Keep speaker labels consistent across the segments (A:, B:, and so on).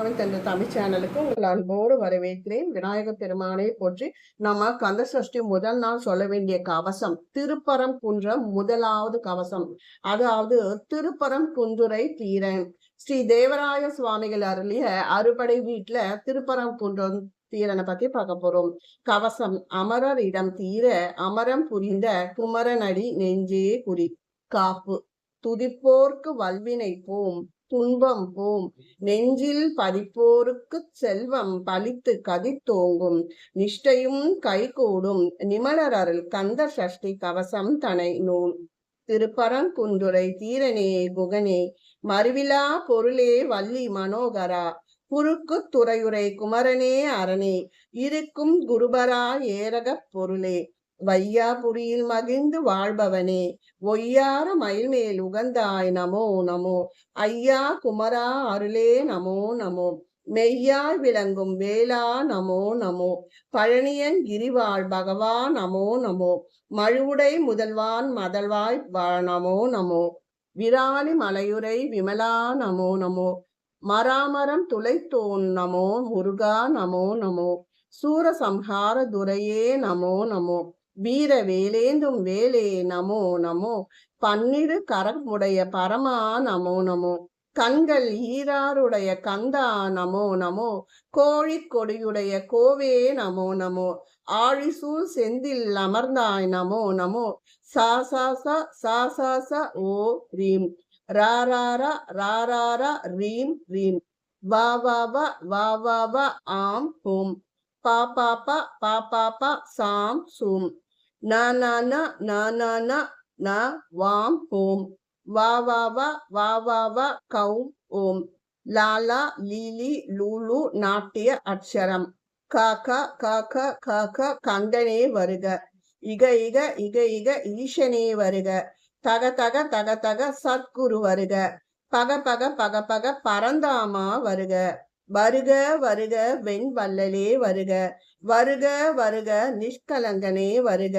A: அவன் தந்த தமிழ் சேனலுக்கு உங்கள் அன்போடு வரவேற்கிறேன். விநாயக பெருமானை போற்றி நம்ம கந்த சஷ்டி முதல் நாள் சொல்ல வேண்டிய கவசம் திருப்பரம் குன்றம் முதலாவது கவசம். அதாவது திருப்பரம் குன்றுரை தீரன். ஸ்ரீ தேவராய சுவாமிகள் அருளிய அறுபடை வீட்டுல திருப்பரம் குன்றம் தீரனை பத்தி பார்க்க போறோம். கவசம் அமரர் இடம் தீர அமரம் புரிந்த குமரனடி நெஞ்சே குறி. காப்பு. துதிப்போர்க்கு வல்வினை போம் துன்பம் பூம். நெஞ்சில் பதிப்போருக்கு செல்வம் பழித்து கதித்தோங்கும் நிஷ்டையும் கைகூடும். நிமலர் அருள் கந்த சஷ்டி கவசம் தனை நூல். திருப்பரங்குன்றுரை தீரனே குகனே மறுவிழா பொருளே வள்ளி மனோகரா. குறுக்கு துறையுரை குமரனே அரணே இருக்கும் குருபரா ஏரகப் பொருளே. வையாபுரியில் மகிழ்ந்து வாழ்பவனே. ஒய்யார மயில்மேல் உகந்தாய் நமோ நமோ. ஐயா குமரா அருளே நமோ நமோ. மெய்யாய் விளங்கும் வேளா நமோ நமோ. பழனியன் கிரிவாழ் பகவா நமோ நமோ. மழுவுடை முதல்வான் மதல்வாய் நமோ நமோ. விராலி மலையுரை விமலா நமோ நமோ. மராமரம் துளைத்தோன் நமோ முருகா நமோ நமோ. சூரசம்ஹார துரையே நமோ நமோ. வீர வேலேந்தும் வேலே நமோ நமோ. பன்னிரு கரமுடைய பரமா நமோ நமோ. கண்கள் ஈராருடைய கந்தா நமோ நமோ. கோழி கொடியுடைய கோவே நமோ நமோ. ஆழிசூழ் செந்தில் அமர்ந்தாய் நமோ நமோ. சா சா சா சா சா ச ஓ ரீம். ரா ராராரா ரீம் ரீம். வா வா வா வா வா வா ஆம் ஹோம். பா பா பா பா பா பா சாம் சூம். நானானா நானானா ந வாம் ஓம். வா வா வா வா வா வா கௌம் ஓம். லாலா லீலி லூலு நாட்டிய அட்சரம் காக்கா க க க க க கந்தனே வருக. இக இக இக இக ஈசனே வருக. தக தக தக தக சத்குரு வருக. பக பக பக பக பரந்தாமா வருக. வருக வருக வெண் வல்லலே வருக. வருக வருக நிஷ்கலங்கனே வருக.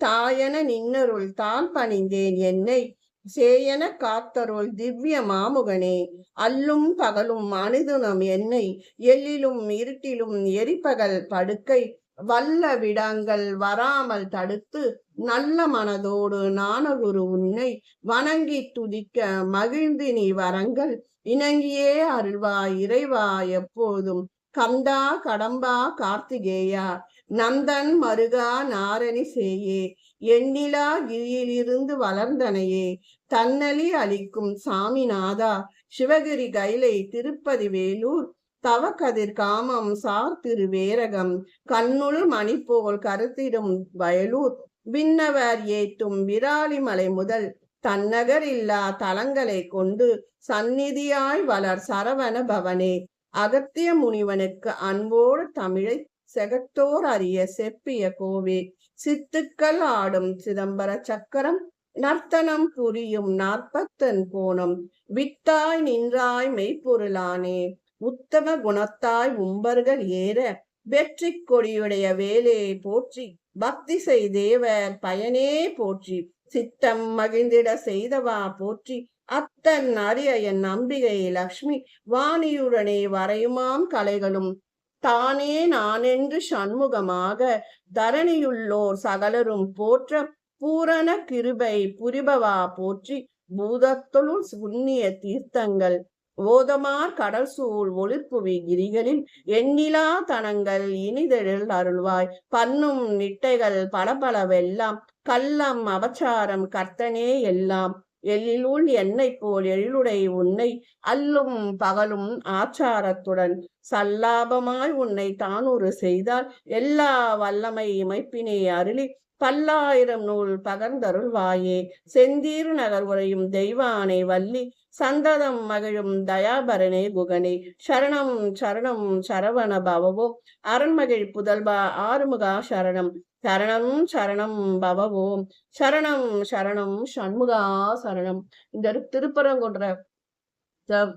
A: தாயன நின்னருள் தான் பணிந்தேன் என்னை. சேயன காத்தருள் திவ்ய மாமுகனே. அல்லும் பகலும் அனுதுனம் என்னை. எல்லிலும் இருட்டிலும் எரிப்பகல் படுக்கை. வல்ல விடங்கள் வராமல் தடுத்து நல்ல மனதோடு நானகுரு உன்னை வணங்கி துதிக்க மகிழ்ந்து நீ வரங்கள். இணங்கியே அருள்வா இறைவா எப்போதும். கந்தா கடம்பா கார்த்திகேயா நந்தன் மருகா நாரணி சேயே எண்ணிலா கிரியிலிருந்து வளர்ந்தனையே தன்னலி அளிக்கும் சாமிநாதா சிவகிரி கைலை திருப்பதி வேலூர் தவக்கதிர் காமம் சார் திருவேரகம் கண்ணுள் மணி போல் கருத்திடும் வயலூர். விண்ணவர் ஏற்றும் விராலிமலை முதல் தன்னகர் இல்லா தலங்களை கொண்டு சந்நிதியாய் வளர் சரவண பவனே. அகத்திய முனிவனுக்கு அன்போடு தமிழை செகத்தோர் அறிய செப்பிய கோவே. சித்துக்கள் ஆடும் சிதம்பர சக்கரம் நர்த்தனம் புரியும் நாற்பத்தன் கோணம். வித்தாய் நின்றாய் மெய்ப்பொருளானே. உத்தம குணத்தாய் உம்பர்கள் ஏற வெற்றி கொடியுடைய வேலே போற்றி பக்தி செய்தேவர் பயனே போற்றி சித்தம் மகிழ்ந்திட செய்தவா போற்றி அத்தன் அரிய என் நம்பிகை லக்ஷ்மி வாணியுடனே வரையுமாம் கலைகளும். தானே நானென்று சண்முகமாக தரணியுள்ளோர் சகலரும் போற்ற பூரண கிருபை புரிபவா போற்றி பூதத்துள் புண்ணிய தீர்த்தங்கள் ஓதமார் கடல் சூழ் ஒளிர்புவி கிரிகளில் எண்ணிலா தனங்கள் இனிதெழில் அருள்வாய். பண்ணும் நிட்டைகள் பளபளவெல்லாம் கள்ளம் அபச்சாரம் கர்த்தனே எல்லாம். எழிலுள் என்னை போல் எழிலுடை உன்னை அல்லும் பகலும் ஆச்சாரத்துடன். சல்லாபமாய் உன்னை தானூறு செய்தால் எல்லா வல்லமை இமைப்பினை அருளி பல்லாயிரம் நூல் பகர்ந்தருள்வாயே செந்தீர் நகர் உரையும் தெய்வானை வள்ளி சந்ததம் மகிழும் தயாபரனே குகனே. சரணம் சரணம் சரவண பவவோ. அரண்மகிழ் புதல்வா ஆறுமுகா சரணம். சரணம் சரணம் பவவோம் சரணம் சரணம் சண்முகா சரணம். இந்த திருப்பரங்குன்ற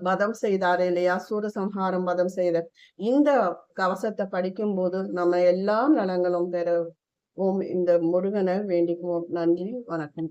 A: வதம் செய்தாரு இல்லையா? சூரசம்ஹாரம் வதம் செய்த இந்த கவசத்தை படிக்கும் போது நம்ம எல்லா நலங்களும் பெற ஓம் இந்த முருகனை வேண்டிக்குவோம். நன்றி வணக்கம்.